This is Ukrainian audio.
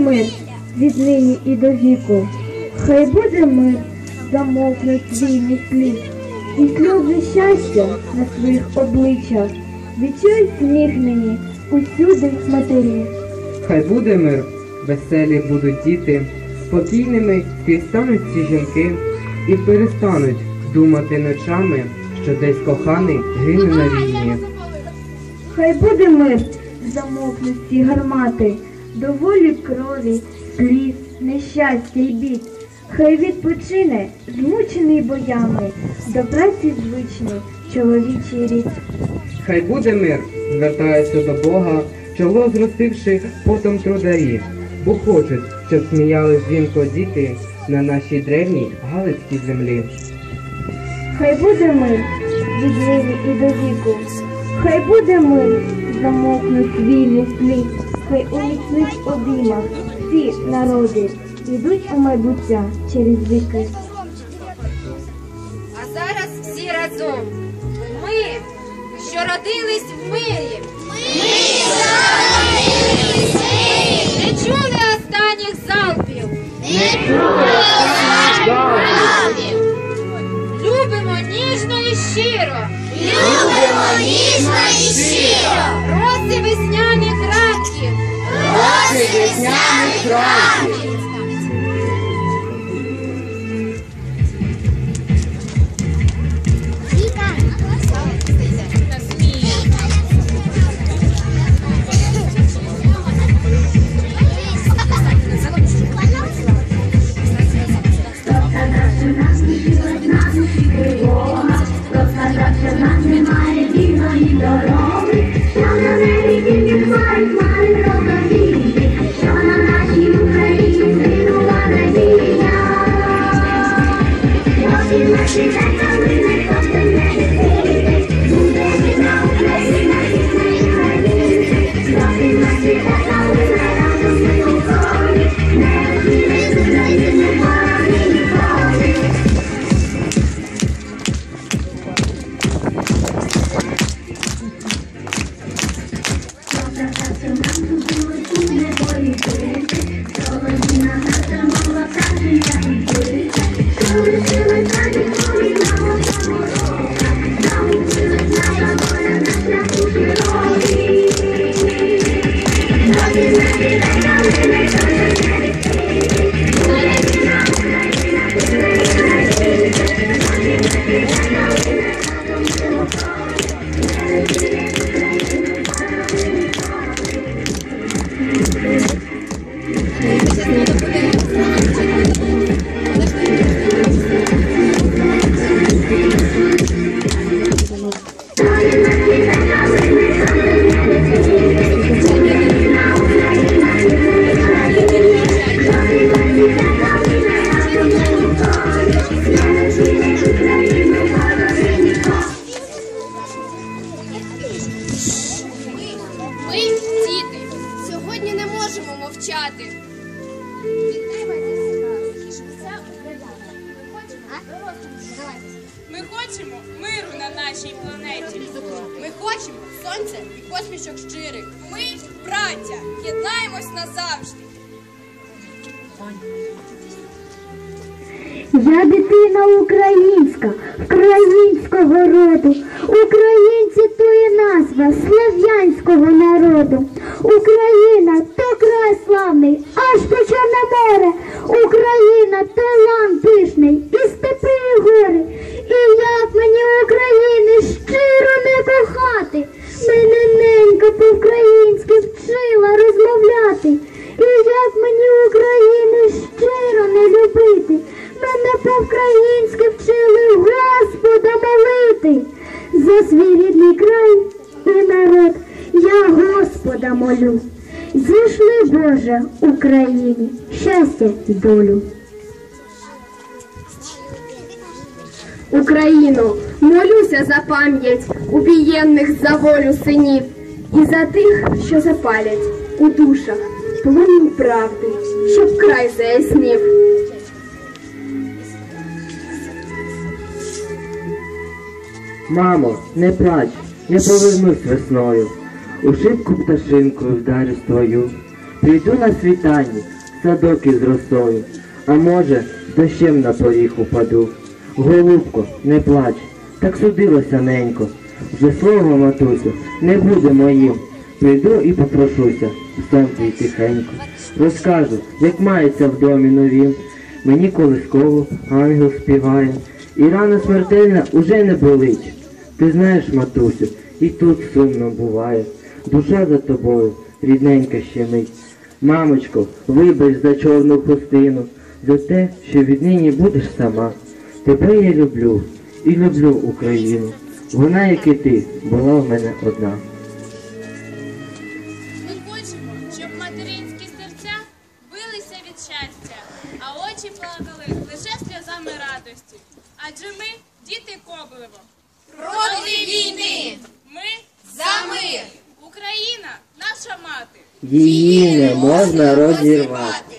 Мир віднині і до віку, хай буде мир, замовкнуть війний слід, і сльози щастя на своїх обличчях, відчують сміх нині усюди матері. Хай буде мир, веселі будуть діти, спокійними стануть ці жінки і перестануть думати ночами, що десь коханий гине на війні. Хай буде мир, замовкнуть ці гармати, доволі крові, сліз, нещастя й бід. Хай відпочине, змучений боями, до праці звичний чоловічий рід. Хай буде мир, звертаються до Бога, чоло зростивши потом трударі, бо хочуть, щоб сміяли дзвінко діти на нашій древній Галицькій землі. Хай буде мир від і до віку, хай буде мир, замовкнуть війни слід, хай у міцних обіймах всі народи йдуть у майбуття через віки. А зараз всі разом. Ми, що родились в мирі. Ми, Не чули останніх залпів. Не чули останніх залпів. Любимо ніжно і щиро. Любимо ніжно і щиро. Роси ранків. Роси весняних Ми хочемо миру на нашій планеті. Ми хочемо сонця і посмішок щирих. Ми, браття, єднаємось назавжди. Я дитина українська, українського роду. Українці то є назва слав'янського народу. Україна то край славний, аж по Чорне море. Україна то лан пишний, і степи, і гори. І як мені України щиро не кохати. Мене ненька по-українськи вчила розмовляти. І як мені України щиро не любити. Мене по-українськи вчили Господа молити. За свій край і народ я Господа молю. Зійшли, Боже, Україні щастя і долю. Україно, молюся за пам'ять убієнних за волю синів і за тих, що запалять у душах плумінь правди, щоб край заяснів. Мамо, не плач, я повернусь весною. У шибку пташинкою вдарю твою. Прийду на світанні, садок із росою, а може, дощем на поріг упаду. Голубко, не плач, так судилося ненько. Вже слово, матусю, не буде моїм. Прийду і попрошуся, в сон твій тихенько. Розкажу, як мається в домі новім. Мені колисково ангел співає, і рана смертельна уже не болить. Ти знаєш, матусю, і тут сумно буває. Душа за тобою, рідненька щемить. Мамочко, вибач за чорну хустину, за те, що віднині будеш сама. Тебе я люблю і люблю Україну. Вона, як і ти, була в мене одна. Ми хочемо, щоб материнські серця билися від щастя, а очі плакали лише сльозами радості. Адже ми діти Коблево. Проти війни! Ми За мир! Україна, наша мати. Її не можна розірвати.